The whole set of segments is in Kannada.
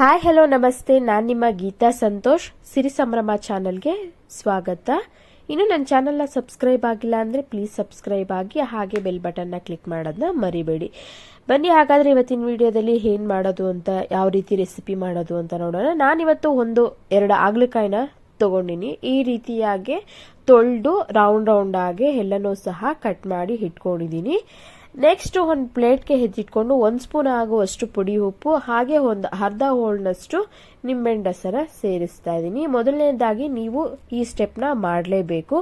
ಹಾಯ್ ಹಲೋ ನಮಸ್ತೆ ನಾನು ನಿಮ್ಮ ಗೀತಾ ಸಂತೋಷ್. ಸಿರಿ ಸಂಭ್ರಮ ಚಾನಲ್ಗೆ ಸ್ವಾಗತ. ಇನ್ನು ನನ್ನ ಚಾನಲ್ನ ಸಬ್ಸ್ಕ್ರೈಬ್ ಆಗಿಲ್ಲ ಅಂದರೆ ಪ್ಲೀಸ್ ಸಬ್ಸ್ಕ್ರೈಬ್ ಆಗಿ, ಹಾಗೆ ಬೆಲ್ ಬಟನ್ನ ಕ್ಲಿಕ್ ಮಾಡೋದನ್ನ ಮರಿಬೇಡಿ. ಬನ್ನಿ, ಹಾಗಾದರೆ ಇವತ್ತಿನ ವಿಡಿಯೋದಲ್ಲಿ ಏನು ಮಾಡೋದು ಅಂತ, ಯಾವ ರೀತಿ ರೆಸಿಪಿ ಮಾಡೋದು ಅಂತ ನೋಡೋಣ. ನಾನಿವತ್ತು ಒಂದು, ಎರಡು ಆಗ್ಲಕಾಯಿನ ತಗೊಂಡಿನಿ. ಈ ರೀತಿಯಾಗಿ ತೊಳೆದು ರೌಂಡ್ ರೌಂಡ್ ಆಗಿ ಎಲ್ಲನೂ ಸಹ ಕಟ್ ಮಾಡಿ ಇಟ್ಕೊಂಡಿದ್ದೀನಿ ನೆಕ್ಸ್ಟ್ ಒಂದು ಪ್ಲೇಟ್ಗೆ ಹೆಚ್ಚಿಟ್ಕೊಂಡು ಒಂದು ಸ್ಪೂನ್ ಆಗುವಷ್ಟು ಪುಡಿ ಉಪ್ಪು, ಹಾಗೆ ಒಂದು ಅರ್ಧ ಹೋಳ್ನಷ್ಟು ನಿಂಬೆಹಣ್ಣು ಸೇರಿಸ್ತಾ ಇದ್ದೀನಿ. ಮೊದಲನೇದಾಗಿ ನೀವು ಈ ಸ್ಟೆಪ್ನ ಮಾಡಲೇಬೇಕು.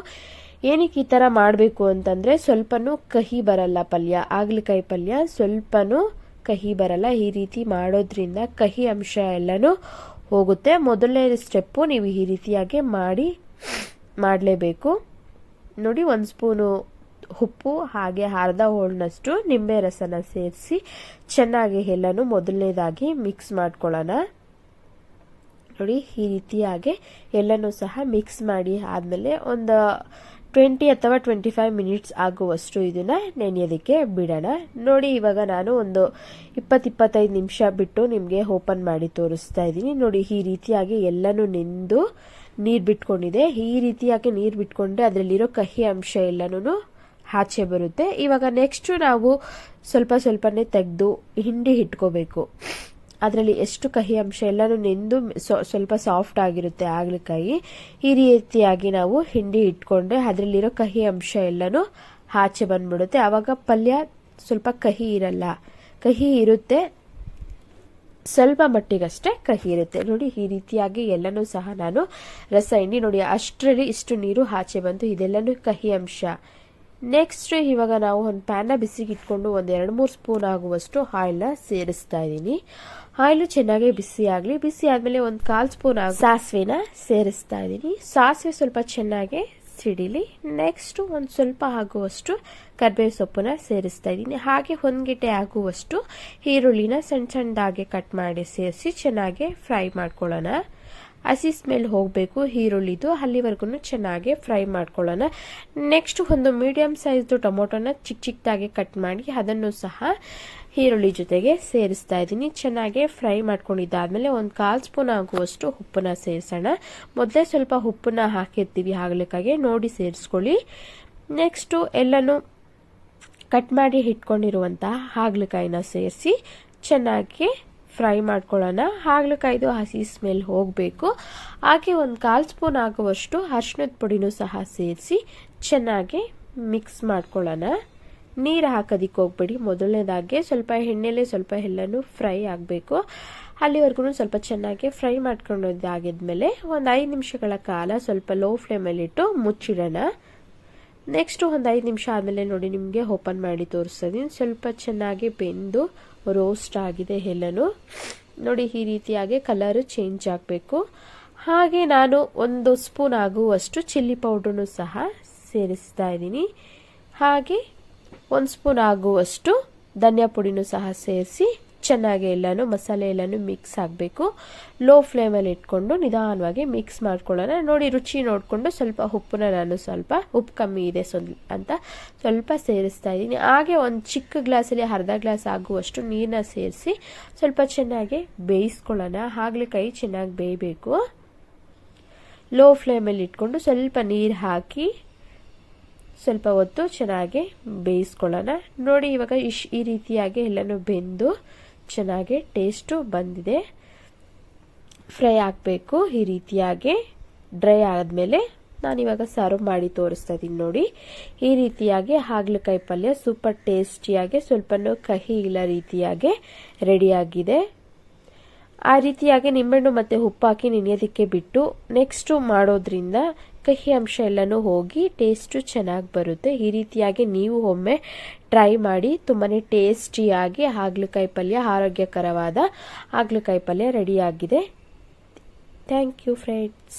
ಏನಕ್ಕೆ ಈ ಥರ ಮಾಡಬೇಕು ಅಂತಂದರೆ ಸ್ವಲ್ಪನೂ ಕಹಿ ಬರಲ್ಲ ಪಲ್ಯ, ಆಗ್ಲಿಕಾಯಿ ಪಲ್ಯ ಸ್ವಲ್ಪನೂ ಕಹಿ ಬರಲ್ಲ. ಈ ರೀತಿ ಮಾಡೋದ್ರಿಂದ ಕಹಿ ಅಂಶ ಎಲ್ಲನೂ ಹೋಗುತ್ತೆ. ಮೊದಲನೇ ಸ್ಟೆಪ್ಪು ನೀವು ಈ ರೀತಿಯಾಗಿ ಮಾಡಿ, ಮಾಡಲೇಬೇಕು. ನೋಡಿ, ಒಂದು ಸ್ಪೂನು ಉಪ್ಪು, ಹಾಗೆ ಅರ್ಧ ಹೋಳ್ನಷ್ಟು ನಿಂಬೆ ರಸನ ಸೇರಿಸಿ ಚೆನ್ನಾಗಿ ಎಲ್ಲನೂ ಮೊದಲನೇದಾಗಿ ಮಿಕ್ಸ್ ಮಾಡ್ಕೊಳ್ಳೋಣ. ನೋಡಿ, ಈ ರೀತಿಯಾಗಿ ಎಲ್ಲನೂ ಸಹ ಮಿಕ್ಸ್ ಮಾಡಿ ಆದಮೇಲೆ ಒಂದು ಟ್ವೆಂಟಿ ಅಥವಾ ಟ್ವೆಂಟಿ ಫೈವ್ ಮಿನಿಟ್ಸ್ ಆಗುವಷ್ಟು ಇದನ್ನ ನೆನೆಯೋದಕ್ಕೆ ಬಿಡೋಣ. ನೋಡಿ, ಇವಾಗ ನಾನು ಒಂದು ಇಪ್ಪತ್ತು ಇಪ್ಪತ್ತೈದು ನಿಮಿಷ ಬಿಟ್ಟು ನಿಮಗೆ ಓಪನ್ ಮಾಡಿ ತೋರಿಸ್ತಾ ಇದ್ದೀನಿ. ನೋಡಿ, ಈ ರೀತಿಯಾಗಿ ಎಲ್ಲನೂ ನೆಂದು ನೀರು ಬಿಟ್ಕೊಂಡಿದೆ. ಈ ರೀತಿಯಾಗಿ ನೀರು ಬಿಟ್ಕೊಂಡ್ರೆ ಅದರಲ್ಲಿರೋ ಕಹಿ ಅಂಶ ಎಲ್ಲನೂ ಆಚೆ ಬರುತ್ತೆ. ಇವಾಗ ನೆಕ್ಸ್ಟು ನಾವು ಸ್ವಲ್ಪ ಸ್ವಲ್ಪನೇ ತೆಗೆದು ಹಿಂಡಿ ಇಟ್ಕೋಬೇಕು. ಅದರಲ್ಲಿ ಎಷ್ಟು ಕಹಿ ಅಂಶ ಎಲ್ಲನೂ ನೆಂದು ಸ್ವಲ್ಪ ಸಾಫ್ಟ್ ಆಗಿರುತ್ತೆ ಆಗ್ಲಿಕಾಯಿ. ಈ ರೀತಿಯಾಗಿ ನಾವು ಹಿಂಡಿ ಇಟ್ಕೊಂಡ್ರೆ ಅದರಲ್ಲಿರೋ ಕಹಿ ಅಂಶ ಎಲ್ಲನೂ ಆಚೆ ಬಂದ್ಬಿಡುತ್ತೆ. ಆವಾಗ ಪಲ್ಯ ಸ್ವಲ್ಪ ಕಹಿ ಇರಲ್ಲ. ಕಹಿ ಇರುತ್ತೆ. ಸ್ವಲ್ಪ ಮಟ್ಟಿಗಷ್ಟೇ ಕಹಿ ಇರುತ್ತೆ. ನೋಡಿ, ಈ ರೀತಿಯಾಗಿ ಎಲ್ಲನೂ ಸಹ ನಾನು ರಸ ಹಿಂಡಿ ನೋಡಿ, ಅಷ್ಟರಲ್ಲಿ ಇಷ್ಟು ನೀರು ಆಚೆ ಬಂತು. ಇದೆಲ್ಲನೂ ಕಹಿ ಅಂಶ. ನೆಕ್ಸ್ಟ್ ಇವಾಗ ನಾವು ಒಂದು ಪ್ಯಾನ್ನ ಬಿಸಿಗೆ ಇಟ್ಕೊಂಡು ಒಂದು ಎರಡು ಮೂರು ಸ್ಪೂನ್ ಆಗುವಷ್ಟು ಆಯಿಲ್ನ ಸೇರಿಸ್ತಾ ಇದ್ದೀನಿ. ಆಯಿಲು ಚೆನ್ನಾಗಿ ಬಿಸಿ ಆಗಲಿ, ಬಿಸಿ ಆದಮೇಲೆ ಒಂದು ಕಾಲು ಸ್ಪೂನ್ ಸಾಸಿವೆನ ಸೇರಿಸ್ತಾ ಇದ್ದೀನಿ. ಸಾಸಿವೆ ಸ್ವಲ್ಪ ಚೆನ್ನಾಗಿ ಸಿಡಿಲಿ. ನೆಕ್ಸ್ಟು ಒಂದು ಸ್ವಲ್ಪ ಆಗುವಷ್ಟು ಕರ್ಬೇವು ಸೊಪ್ಪನ್ನ ಸೇರಿಸ್ತಾ ಇದ್ದೀನಿ. ಹಾಗೆ ಹೊಂದ್ಗಿಟ್ಟೆ ಆಗುವಷ್ಟು ಈರುಳ್ಳಿನ ಸಣ್ಣ ಸಣ್ಣದಾಗಿ ಕಟ್ ಮಾಡಿ ಸೇರಿಸಿ ಚೆನ್ನಾಗಿ ಫ್ರೈ ಮಾಡ್ಕೊಳ್ಳೋಣ. ಹಸಿ ಸ್ಮೆಲ್ ಹೋಗಬೇಕು, ಈರುಳ್ಳಿದು ಅಲ್ಲಿವರೆಗೂ ಚೆನ್ನಾಗಿ ಫ್ರೈ ಮಾಡ್ಕೊಳ್ಳೋಣ. ನೆಕ್ಸ್ಟ್ ಒಂದು ಮೀಡಿಯಮ್ ಸೈಜ್ದು ಟೊಮೊಟೊನ ಚಿಕ್ಕ ಚಿಕ್ಕದಾಗಿ ಕಟ್ ಮಾಡಿ ಅದನ್ನು ಸಹ ಈರುಳ್ಳಿ ಜೊತೆಗೆ ಸೇರಿಸ್ತಾ ಇದ್ದೀನಿ. ಚೆನ್ನಾಗಿ ಫ್ರೈ ಮಾಡ್ಕೊಂಡಿದ್ದಾದಮೇಲೆ ಒಂದು ಕಾಲು ಸ್ಪೂನ್ ಆಗುವಷ್ಟು ಉಪ್ಪನ್ನ ಸೇರಿಸೋಣ. ಮೊದಲೇ ಸ್ವಲ್ಪ ಉಪ್ಪನ್ನ ಹಾಕಿರ್ತೀವಿ ಆಗ್ಲಿಕ್ಕಾಗಿ, ನೋಡಿ ಸೇರಿಸ್ಕೊಳ್ಳಿ. ನೆಕ್ಸ್ಟು ಎಲ್ಲನೂ ಕಟ್ ಮಾಡಿ ಇಟ್ಕೊಂಡಿರುವಂತಹ ಹಾಗಲಕಾಯಿನ ಸೇರಿಸಿ ಚೆನ್ನಾಗಿ ಫ್ರೈ ಮಾಡ್ಕೊಳ್ಳೋಣ. ಹಾಗಲಕಾಯ್ದು ಹಸಿ ಸ್ಮೆಲ್ ಹೋಗಬೇಕು. ಹಾಗೆ ಒಂದು ಕಾಲು ಸ್ಪೂನ್ ಆಗುವಷ್ಟು ಅರ್ಶಿನದ ಪುಡಿನೂ ಸಹ ಸೇರಿಸಿ ಚೆನ್ನಾಗಿ ಮಿಕ್ಸ್ ಮಾಡ್ಕೊಳ್ಳೋಣ. ನೀರು ಹಾಕೋದಿಕ್ಕೆ ಹೋಗ್ಬೇಡಿ. ಮೊದಲನೇದಾಗೆ ಸ್ವಲ್ಪ ಎಣ್ಣೆಲೆ ಸ್ವಲ್ಪ ಎಲ್ಲನೂ ಫ್ರೈ ಆಗಬೇಕು. ಅಲ್ಲಿವರೆಗೂ ಸ್ವಲ್ಪ ಚೆನ್ನಾಗಿ ಫ್ರೈ ಮಾಡ್ಕೊಂಡಾಗಿದ್ಮೇಲೆ ಒಂದು ಐದು ನಿಮಿಷಗಳ ಕಾಲ ಸ್ವಲ್ಪ ಲೋ ಫ್ಲೇಮಲ್ಲಿಟ್ಟು ಮುಚ್ಚಿಡೋಣ. ನೆಕ್ಸ್ಟ್ ಒಂದು ಐದು ನಿಮಿಷ ಆದಮೇಲೆ ನೋಡಿ ನಿಮಗೆ ಓಪನ್ ಮಾಡಿ ತೋರಿಸ್ತೀನಿ. ಸ್ವಲ್ಪ ಚೆನ್ನಾಗಿ ಬೆಂದು ರೋಸ್ಟ್ ಆಗಿದೆ ಎಲ್ಲನೂ ನೋಡಿ ಈ ರೀತಿಯಾಗಿ ಕಲರು ಚೇಂಜ್ ಆಗಬೇಕು. ಹಾಗೆ ನಾನು ಒಂದು ಸ್ಪೂನ್ ಆಗುವಷ್ಟು ಚಿಲ್ಲಿ ಪೌಡ್ರನ್ನು ಸಹ ಸೇರಿಸ್ತಾ ಇದ್ದೀನಿ. ಹಾಗೆ ಒಂದು ಸ್ಪೂನ್ ಆಗುವಷ್ಟು ಧನಿಯಾ ಪುಡಿನೂ ಸಹ ಸೇರಿಸಿ ಚೆನ್ನಾಗಿ ಎಲ್ಲಾನು ಮಸಾಲೆ ಎಲ್ಲಾನು ಮಿಕ್ಸ್ ಆಗಬೇಕು. ಲೋ ಫ್ಲೇಮಲ್ಲಿ ಇಟ್ಕೊಂಡು ನಿಧಾನವಾಗಿ ಮಿಕ್ಸ್ ಮಾಡ್ಕೊಳ್ಳೋಣ. ನೋಡಿ, ರುಚಿ ನೋಡಿಕೊಂಡು ಸ್ವಲ್ಪ ಉಪ್ಪನ್ನ ನಾನು ಸ್ವಲ್ಪ, ಉಪ್ಪು ಕಮ್ಮಿ ಇದೆ ಸ್ವಲ್ಪ ಅಂತ ಸ್ವಲ್ಪ ಸೇರಿಸ್ತಾ ಇದ್ದೀನಿ. ಹಾಗೆ ಒಂದು ಚಿಕ್ಕ ಗ್ಲಾಸಲ್ಲಿ ಅರ್ಧ ಗ್ಲಾಸ್ ಆಗುವಷ್ಟು ನೀರನ್ನ ಸೇರಿಸಿ ಸ್ವಲ್ಪ ಚೆನ್ನಾಗಿ ಬೇಯಿಸ್ಕೊಳ್ಳೋಣ. ಆಗಲೇ ಕೈ ಚೆನ್ನಾಗಿ ಬೇಯಬೇಕು. ಲೋ ಫ್ಲೇಮಲ್ಲಿ ಇಟ್ಕೊಂಡು ಸ್ವಲ್ಪ ನೀರು ಹಾಕಿ ಸ್ವಲ್ಪ ಹೊತ್ತು ಚೆನ್ನಾಗಿ ಬೇಯಿಸ್ಕೊಳ್ಳೋಣ. ನೋಡಿ, ಇವಾಗ ಇಶ್, ಈ ರೀತಿಯಾಗಿ ಎಲ್ಲನೂ ಬೆಂದು ಚೆನ್ನಾಗಿ ಟೇಸ್ಟು ಬಂದಿದೆ. ಫ್ರೈ ಹಾಕಬೇಕು ಈ ರೀತಿಯಾಗಿ. ಡ್ರೈ ಆದಮೇಲೆ ನಾನಿವಾಗ ಸರ್ವ್ ಮಾಡಿ ತೋರಿಸ್ತಾ ಇದ್ದೀನಿ ನೋಡಿ. ಈ ರೀತಿಯಾಗಿ ಹಾಗಲಕಾಯಿ ಪಲ್ಯ ಸೂಪರ್ ಟೇಸ್ಟಿಯಾಗಿ ಸ್ವಲ್ಪ ಕಹಿ ಇಲ್ಲ ರೀತಿಯಾಗಿ ರೆಡಿಯಾಗಿದೆ ಆ ರೀತಿಯಾಗಿ ನಿಂಬೆಹಣ್ಣು ಮತ್ತು ಹಾಕಿ ನೆನೆಯೋದಕ್ಕೆ ಬಿಟ್ಟು ನೆಕ್ಸ್ಟು ಮಾಡೋದ್ರಿಂದ ಕಹಿ ಅಂಶ ಎಲ್ಲನೂ ಹೋಗಿ ಟೇಸ್ಟು ಚೆನ್ನಾಗಿ ಬರುತ್ತೆ. ಈ ರೀತಿಯಾಗಿ ನೀವು ಒಮ್ಮೆ ಟ್ರೈ ಮಾಡಿ ತುಂಬಾ ಟೇಸ್ಟಿಯಾಗಿ ಹಾಗಲಕಾಯಿ ಪಲ್ಯ ಆರೋಗ್ಯಕರವಾದ ಹಾಗಲಕಾಯಿ ಪಲ್ಯ ರೆಡಿಯಾಗಿದೆ. Thank you friends.